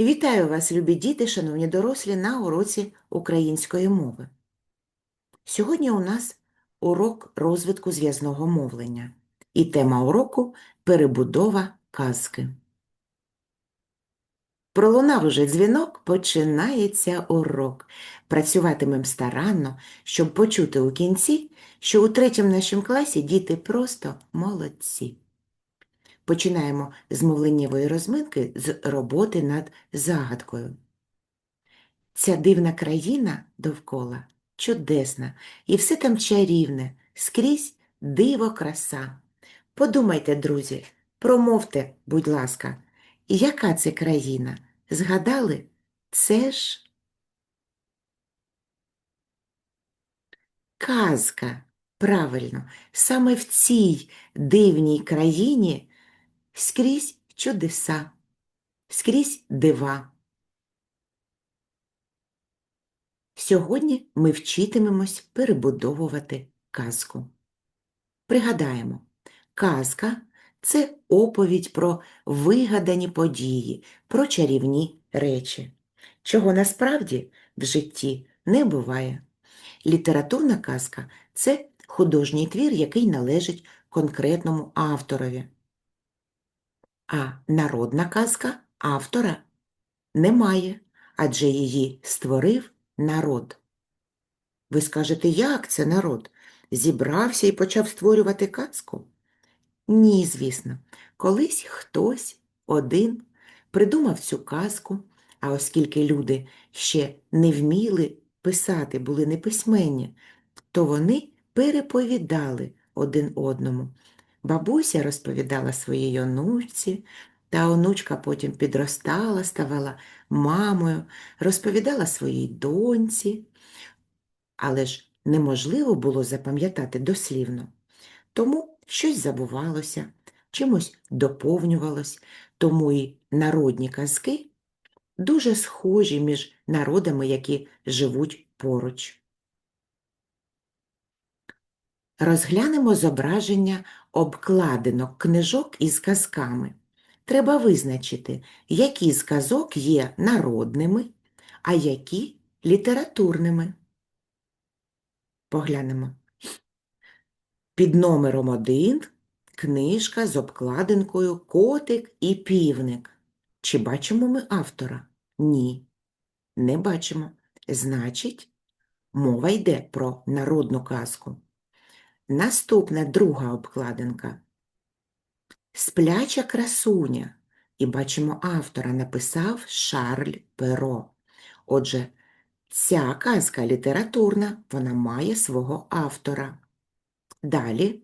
Вітаю вас, любі діти, шановні дорослі, на уроці української мови. Сьогодні у нас урок розвитку зв'язного мовлення і тема уроку перебудова казки. Пролунав уже дзвінок, починається урок. Працюватимем старанно, щоб почути у кінці, що у третьому нашому класі діти просто молодці. Починаємо з мовленнєвої розминки з роботи над загадкою. Ця дивна країна довкола чудесна, і все там чарівне, скрізь диво краса. Подумайте, друзі, промовте, будь ласка, яка це країна? Згадали? Це ж казка. Правильно, саме в цій дивній країні скрізь чудеса, скрізь дива. Сьогодні ми вчитимемось перебудовувати казку. Пригадаємо, казка це оповідь про вигадані події, про чарівні речі, чого насправді в житті не буває. Літературна казка це художній твір, який належить конкретному авторові. А народна казка автора немає, адже її створив народ. Ви скажете, як це народ? Зібрався і почав створювати казку? Ні, звісно, колись хтось один придумав цю казку, а оскільки люди ще не вміли писати, були неписьменні, то вони переповідали один одному. Бабуся розповідала своїй онучці, та онучка потім підростала, ставала мамою, розповідала своїй доньці, але ж неможливо було запам'ятати дослівно. Тому щось забувалося, чимось доповнювалось, тому і народні казки дуже схожі між народами, які живуть поруч. Розглянемо зображення обкладинок книжок із казками. Треба визначити, які з казок є народними, а які літературними. Поглянемо. Під номером 1 книжка з обкладинкою Котик і півник. Чи бачимо ми автора? Ні, не бачимо. Значить, мова йде про народну казку. Наступна друга обкладинка. Спляча красуня. І бачимо, автора написав Шарль Перо. Отже, ця казка літературна, вона має свого автора. Далі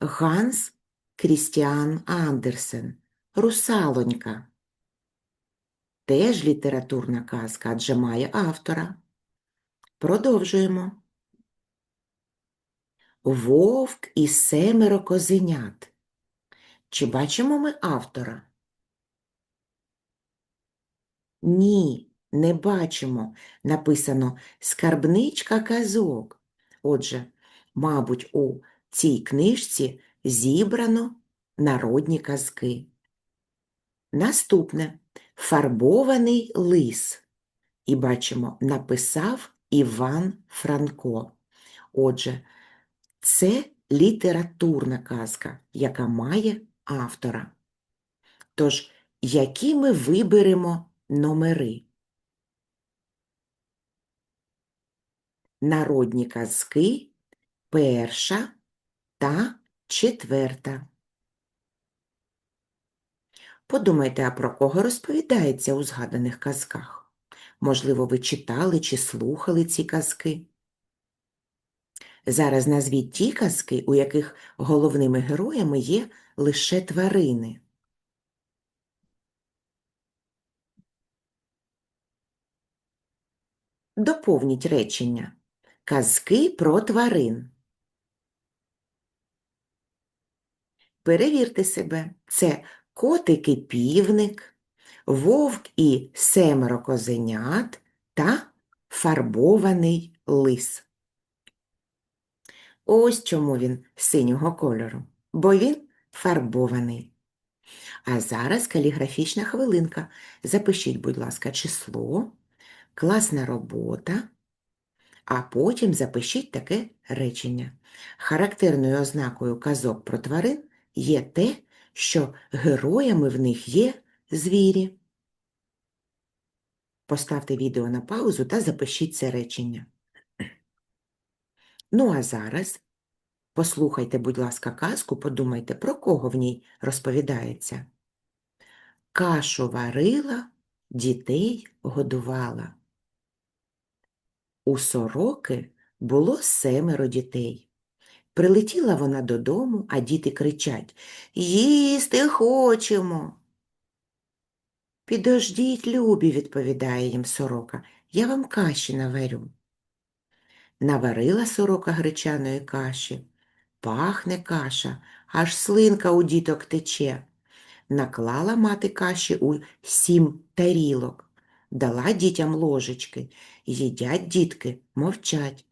Ганс Крістіан Андерсен. Русалонька. Теж літературна казка, адже має автора. Продовжуємо. Вовк і семеро козенят. Чи бачимо ми автора? Ні, не бачимо. Написано скарбничка казок. Отже, мабуть, у цій книжці зібрано народні казки. Наступне фарбований лис. І бачимо, написав Іван Франко. Отже, це літературна казка, яка має автора. Тож, які ми виберемо номери? Народні казки перша та четверта. Подумайте, а про кого розповідається у згаданих казках? Можливо, ви читали чи слухали ці казки? Зараз назвіть ті казки, у яких головними героями є лише тварини. Доповніть речення. Казки про тварин. Перевірте себе. Це котик і півник, вовк і семеро козенят та фарбований лис. Ось чому він синього кольору, бо він фарбований. А зараз каліграфічна хвилинка. Запишіть, будь ласка, число, класна робота, а потім запишіть таке речення. Характерною ознакою казок про тварин є те, що героями в них є звірі. Поставте відео на паузу та запишіть це речення. Ну а зараз послухайте, будь ласка, казку, подумайте, про кого в ній розповідається. Кашу варила, дітей годувала. У сороки було семеро дітей. Прилетіла вона додому, а діти кричать Їсти хочемо. Підождіть, любі, відповідає їм сорока, я вам каші наварю. Наварила сорока гречаної каші, пахне каша, аж слинка у діток тече. Наклала мати каші у сім тарілок, дала дітям ложечки, їдять дітки, мовчать.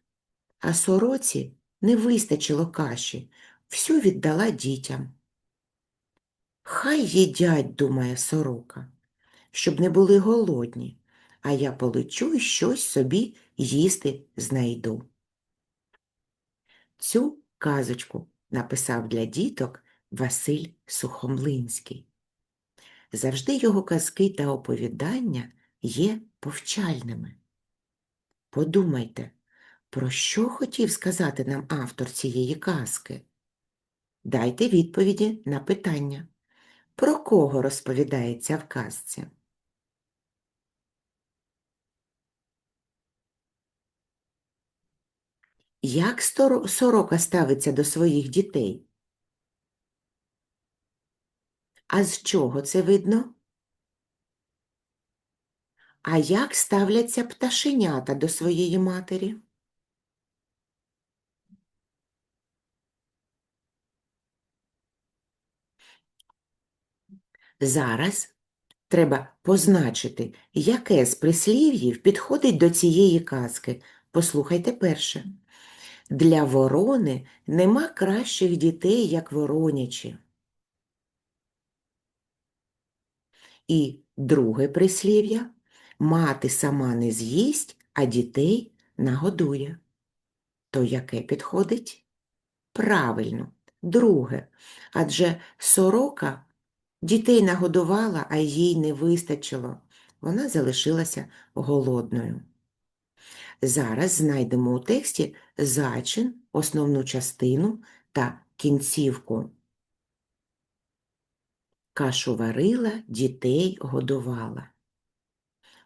А сороці не вистачило каші, всю віддала дітям. Хай їдять, думає сорока, щоб не були голодні, а я полечу і щось собі їсти знайду. Цю казочку написав для діток Василь Сухомлинський. Завжди його казки та оповідання є повчальними. Подумайте, про що хотів сказати нам автор цієї казки? Дайте відповіді на питання. Про кого розповідається в казці? Як сорока ставиться до своїх дітей? А з чого це видно? А як ставляться пташенята до своєї матері? Зараз треба позначити, яке з прислів'їв підходить до цієї казки. Послухайте перше. Для ворони нема кращих дітей, як воронячі. І друге прислів'я мати сама не з'їсть, а дітей нагодує. То яке підходить? Правильно, друге. Адже сорока дітей нагодувала, а їй не вистачило. Вона залишилася голодною. Зараз знайдемо у тексті зачин, основну частину та кінцівку. Кашу варила, дітей годувала.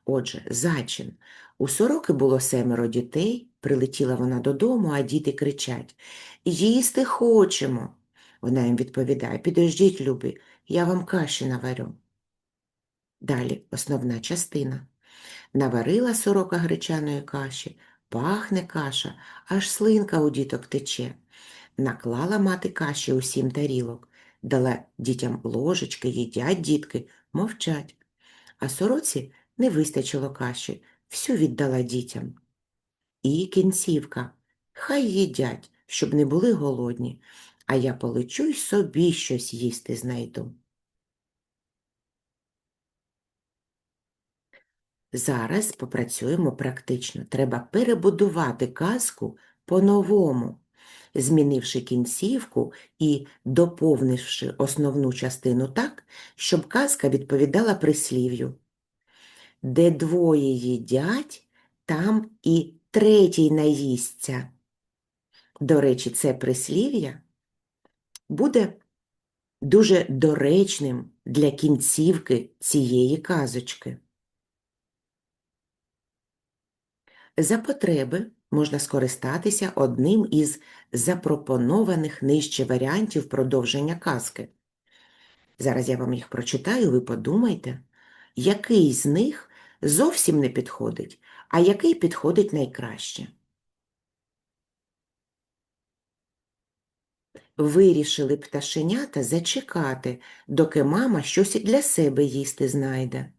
Отже, зачин. У сороки було семеро дітей, прилетіла вона додому, а діти кричать Їсти хочемо. Вона їм відповідає Підождіть, любі, я вам каші наварю. Далі основна частина. Наварила сорока гречаної каші, пахне каша, аж слинка у діток тече. Наклала мати каші у сім тарілок, дала дітям ложечки, їдять дітки, мовчать. А сороці не вистачило каші, всю віддала дітям. І кінцівка. Хай їдять, щоб не були голодні, а я полечу й собі щось їсти знайду. Зараз попрацюємо практично. Треба перебудувати казку по-новому, змінивши кінцівку і доповнивши основну частину так, щоб казка відповідала прислів'ю. Де двоє їдять, там і третій наїсться. До речі, це прислів'я буде дуже доречним для кінцівки цієї казочки. За потреби можна скористатися одним із запропонованих нижче варіантів продовження казки. Зараз я вам їх прочитаю, ви подумайте, який з них зовсім не підходить, а який підходить найкраще. Вирішили пташенята зачекати, доки мама щось для себе їсти знайде.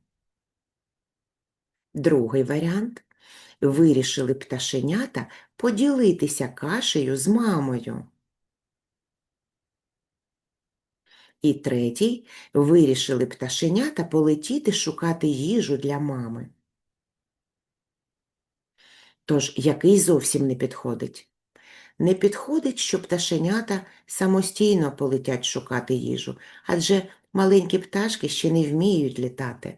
Другий варіант вирішили пташенята поділитися кашею з мамою. І третій вирішили пташенята полетіти шукати їжу для мами. Тож, який зовсім не підходить? Не підходить, що пташенята самостійно полетять шукати їжу, адже маленькі пташки ще не вміють літати.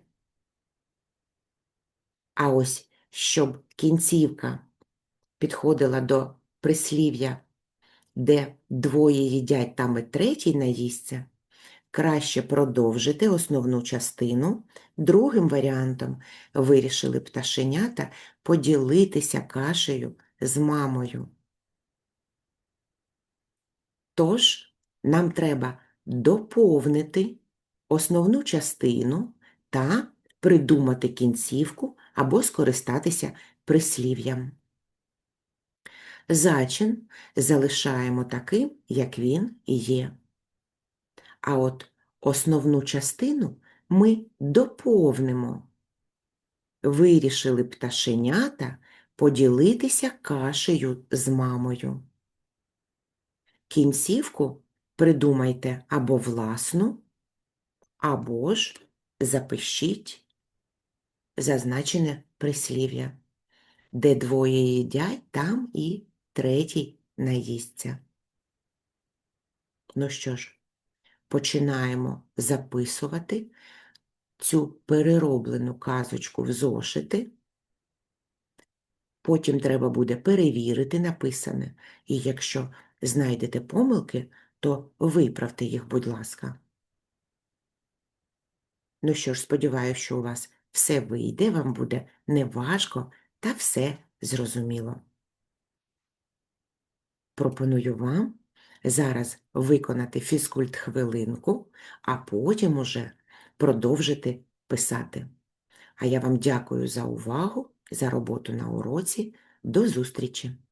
А ось щоб кінцівка підходила до прислів'я, де двоє їдять, там і третій наїсться, краще продовжити основну частину. Другим варіантом вирішили пташенята поділитися кашею з мамою. Тож нам треба доповнити основну частину та придумати кінцівку або скористатися прислів'ям. Зачин залишаємо таким, як він є. А от основну частину ми доповнимо. Вирішили пташенята поділитися кашею з мамою. Кінцівку придумайте або власну, або ж запишіть зазначене прислів'я. Де двоє їдять, там і третій наїсться. Ну що ж, починаємо записувати цю перероблену казочку в зошити. Потім треба буде перевірити написане, і якщо знайдете помилки, то виправте їх, будь ласка. Ну що ж, сподіваюся, що у вас все вийде, вам буде неважко та все зрозуміло. Пропоную вам зараз виконати фізкульт хвилинку, а потім уже продовжити писати. А я вам дякую за увагу, за роботу на уроці. До зустрічі!